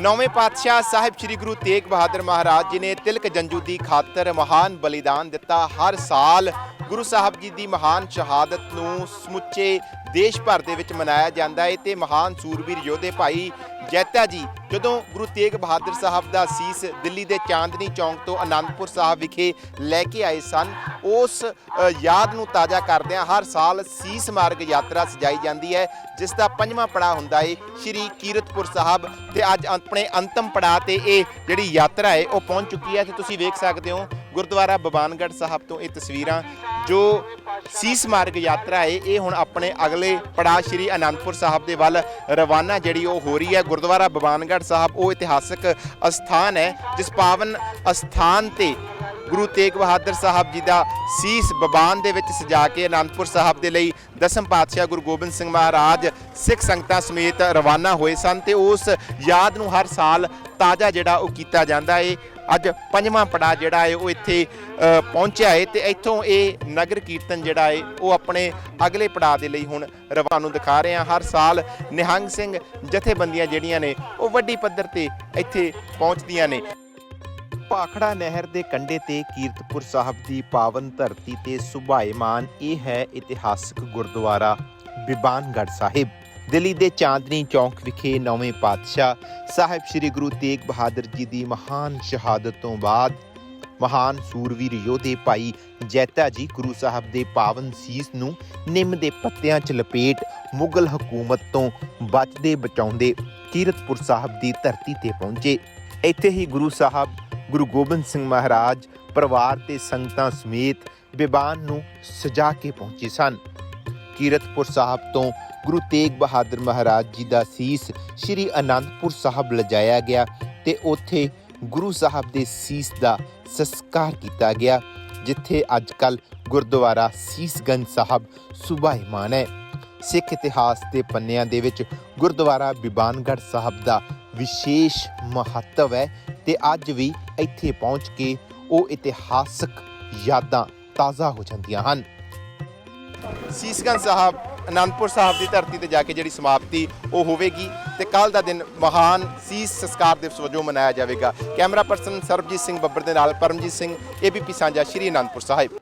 ਨੌਵੇਂ ਪਾਤਸ਼ਾਹ ਸਾਹਿਬ ਸ੍ਰੀ ਗੁਰੂ ਤੇਗ ਬਹਾਦਰ ਮਹਾਰਾਜ ਜੀ ਨੇ ਤਿਲਕ ਜੰਜੂ ਦੀ ਖਾਤਰ ਮਹਾਨ ਬਲੀਦਾਨ ਦਿੱਤਾ। ਹਰ ਸਾਲ ਗੁਰੂ ਸਾਹਿਬ ਜੀ ਦੀ ਮਹਾਨ ਸ਼ਹਾਦਤ ਨੂੰ ਸਮੁੱਚੇ ਦੇਸ਼ ਭਰ ਦੇ ਵਿੱਚ ਮਨਾਇਆ ਜਾਂਦਾ ਹੈ ਤੇ ਮਹਾਨ ਸੂਰਬੀਰ ਯੋਧੇ ਭਾਈ ਜੈਤਾ ਜੀ, ਜਦੋਂ ਗੁਰੂ ਤੇਗ ਬਹਾਦਰ ਸਾਹਿਬ ਦਾ ਸੀਸ ਦਿੱਲੀ ਦੇ ਚਾਂਦਨੀ ਚੌਂਕ ਤੋਂ ਆਨੰਦਪੁਰ ਸਾਹਿਬ ਵਿਖੇ ਲੈ ਕੇ ਆਏ ਸਨ, ਉਸ ਯਾਦ ਨੂੰ ਤਾਜ਼ਾ ਕਰਦਿਆਂ ਹਰ ਸਾਲ ਸੀਸ ਮਾਰਗ ਯਾਤਰਾ ਸਜਾਈ ਜਾਂਦੀ ਹੈ, ਜਿਸ ਦਾ ਪੰਜਵਾਂ ਪੜਾਅ ਹੁੰਦਾ ਏ ਸ਼੍ਰੀ ਕੀਰਤਪੁਰ ਸਾਹਿਬ ਤੇ ਅੱਜ ਆਪਣੇ ਅੰਤਮ ਪੜਾਅ ਤੇ ਇਹ ਜਿਹੜੀ ਯਾਤਰਾ ਹੈ ਉਹ ਪਹੁੰਚ ਚੁੱਕੀ ਹੈ। ਤੇ ਤੁਸੀਂ ਵੇਖ ਸਕਦੇ ਹੋ ਗੁਰਦੁਆਰਾ ਬਬਾਨਗੜ੍ਹ ਸਾਹਿਬ ਤੋਂ ਇਹ ਤਸਵੀਰਾਂ ਜੋ ਸੀਸ ਮਾਰਗ ਯਾਤਰਾ ਹੈ, ਇਹ ਹੁਣ ਆਪਣੇ ਅਗਲੇ ਪੜਾਅ ਸ਼੍ਰੀ ਅਨੰਦਪੁਰ ਸਾਹਿਬ ਦੇ ਵੱਲ ਰਵਾਨਾ ਜਿਹੜੀ ਉਹ ਹੋ ਰਹੀ ਹੈ। ਗੁਰਦੁਆਰਾ ਬਬਾਨਗੜ੍ਹ ਸਾਹਿਬ ਉਹ ਇਤਿਹਾਸਕ ਅਸਥਾਨ ਹੈ, ਜਿਸ ਪਾਵਨ ਅਸਥਾਨ ਤੇ ਗੁਰੂ ਤੇਗ ਬਹਾਦਰ ਸਾਹਿਬ ਜੀ ਦਾ ਸੀਸ ਬਬਾਨ ਦੇ ਵਿੱਚ ਸਜਾ ਕੇ ਅਨੰਦਪੁਰ ਸਾਹਿਬ ਦੇ ਲਈ ਦਸਮ ਪਾਤਸ਼ਾਹ ਗੁਰੂ ਗੋਬਿੰਦ ਸਿੰਘ ਮਹਾਰਾਜ ਸਿੱਖ ਸੰਗਤਾਂ ਸਮੇਤ ਰਵਾਨਾ ਹੋਏ ਸਨ ਤੇ ਉਸ ਯਾਦ ਨੂੰ ਹਰ ਸਾਲ ਤਾਜ਼ਾ ਜਿਹੜਾ ਉਹ ਕੀਤਾ ਜਾਂਦਾ ਏ ਅੱਜ ਪੰਜਵਾਂ ਪੜਾ ਜਿਹੜਾ ਹੈ ਉਹ ਇੱਥੇ ਪਹੁੰਚਿਆ ਹੈ ਤੇ ਇੱਥੋਂ ਇਹ ਨਗਰ ਕੀਰਤਨ ਜਿਹੜਾ ਹੈ ਉਹ ਆਪਣੇ ਅਗਲੇ ਪੜਾ ਦੇ ਲਈ ਹੁਣ ਰਵਾਨਾ ਨੂੰ ਦਿਖਾ ਰਹੇ ਹਾਂ। ਹਰ ਸਾਲ ਨਿਹੰਗ ਸਿੰਘ ਜਥੇਬੰਦੀਆਂ ਜਿਹੜੀਆਂ ਨੇ ਉਹ ਵੱਡੀ ਪੱਧਰ ਤੇ ਇੱਥੇ ਪਹੁੰਚਦੀਆਂ ਨੇ। ਭਾਖੜਾ ਨਹਿਰ ਦੇ ਕੰਢੇ ਤੇ ਕੀਰਤਪੁਰ ਸਾਹਿਬ ਦੀ ਪਾਵਨ ਧਰਤੀ ਤੇ ਸੁਭਾਏਮਾਨ ਇਹ ਹੈ ਇਤਿਹਾਸਕ ਗੁਰਦੁਆਰਾ ਬਿਬਾਨਗੜ੍ਹ ਸਾਹਿਬ। ਦਿੱਲੀ ਦੇ ਚਾਂਦਨੀ ਚੌਂਕ ਵਿਖੇ ਨੌਵੇਂ ਪਾਤਸ਼ਾਹ ਸਾਹਿਬ ਸ੍ਰੀ ਗੁਰੂ ਤੇਗ ਬਹਾਦਰ ਜੀ ਦੀ ਮਹਾਨ ਸ਼ਹਾਦਤ ਤੋਂ ਬਾਅਦ ਮਹਾਨ ਸੂਰਵੀਰ ਯੋਧੇ ਭਾਈ ਜੈਤਾ ਜੀ ਗੁਰੂ ਸਾਹਿਬ ਦੇ ਪਾਵਨ ਸੀਸ ਨੂੰ ਨਿੰਮ ਦੇ ਪੱਤਿਆਂ 'ਚ ਲਪੇਟ ਮੁਗਲ ਹਕੂਮਤ ਤੋਂ ਬਚਦੇ ਬਚਾਉਂਦੇ ਕੀਰਤਪੁਰ ਸਾਹਿਬ ਦੀ ਧਰਤੀ ਤੇ ਪਹੁੰਚੇ। ਇੱਥੇ ਹੀ ਗੁਰੂ ਸਾਹਿਬ, ਗੁਰੂ ਗੋਬਿੰਦ ਸਿੰਘ ਮਹਾਰਾਜ, ਪਰਿਵਾਰ ਤੇ ਸੰਗਤਾਂ ਸਮੇਤ ਬਿਬਾਨ ਨੂੰ ਸਜਾ ਕੇ ਪਹੁੰਚੇ ਸਨ। ਕੀਰਤਪੁਰ ਸਾਹਿਬ ਤੋਂ ਗੁਰੂ ਤੇਗ ਬਹਾਦਰ ਮਹਾਰਾਜ ਜੀ ਦਾ ਸੀਸ ਸ੍ਰੀ ਅਨੰਦਪੁਰ ਸਾਹਿਬ ਲਿਜਾਇਆ ਗਿਆ ਤੇ ਉੱਥੇ ਗੁਰੂ ਸਾਹਿਬ ਦੇ ਸੀਸ ਦਾ ਸੰਸਕਾਰ ਕੀਤਾ ਗਿਆ, ਜਿੱਥੇ ਅੱਜਕੱਲ ਗੁਰਦੁਆਰਾ ਸੀਸਗੰਜ ਸਾਹਿਬ ਸੂਬਾ ਸੁਭਾਈਮਾਨ ਹੈ। ਸਿੱਖ ਇਤਿਹਾਸ ਦੇ ਪੰਨਿਆਂ ਦੇ ਵਿੱਚ ਗੁਰਦੁਆਰਾ ਬਿਬਾਨਗੜ੍ਹ ਸਾਹਿਬ ਦਾ ਵਿਸ਼ੇਸ਼ ਮਹੱਤਵ ਹੈ ਤੇ ਅੱਜ ਵੀ ਇੱਥੇ ਪਹੁੰਚ ਕੇ ਉਹ ਇਤਿਹਾਸਕ ਯਾਦਾਂ ਤਾਜ਼ਾ ਹੋ ਜਾਂਦੀਆਂ ਹਨ। ਸੀਸਗੰਜ ਸਾਹਿਬ ਅਨੰਦਪੁਰ ਸਾਹਿਬ ਦੀ ਧਰਤੀ ਤੇ ਜਾ ਕੇ ਜਿਹੜੀ ਸਮਾਪਤੀ ਉਹ ਹੋਵੇਗੀ ਤੇ ਕੱਲ ਦਾ ਦਿਨ ਮਹਾਨ ਸੀਸ ਸੰਸਕਾਰ ਦਿਵਸ ਵਜੋਂ ਮਨਾਇਆ ਜਾਵੇਗਾ। ਕੈਮਰਾ ਪਰਸਨ ਸਰਬਜੀਤ ਸਿੰਘ ਬੱਬਰ ਦੇ ਨਾਲ ਪਰਮਜੀਤ ਸਿੰਘ, ਏਬੀਪੀ ਸਾਂਝਾ, ਸ਼੍ਰੀ ਅਨੰਦਪੁਰ ਸਾਹਿਬ।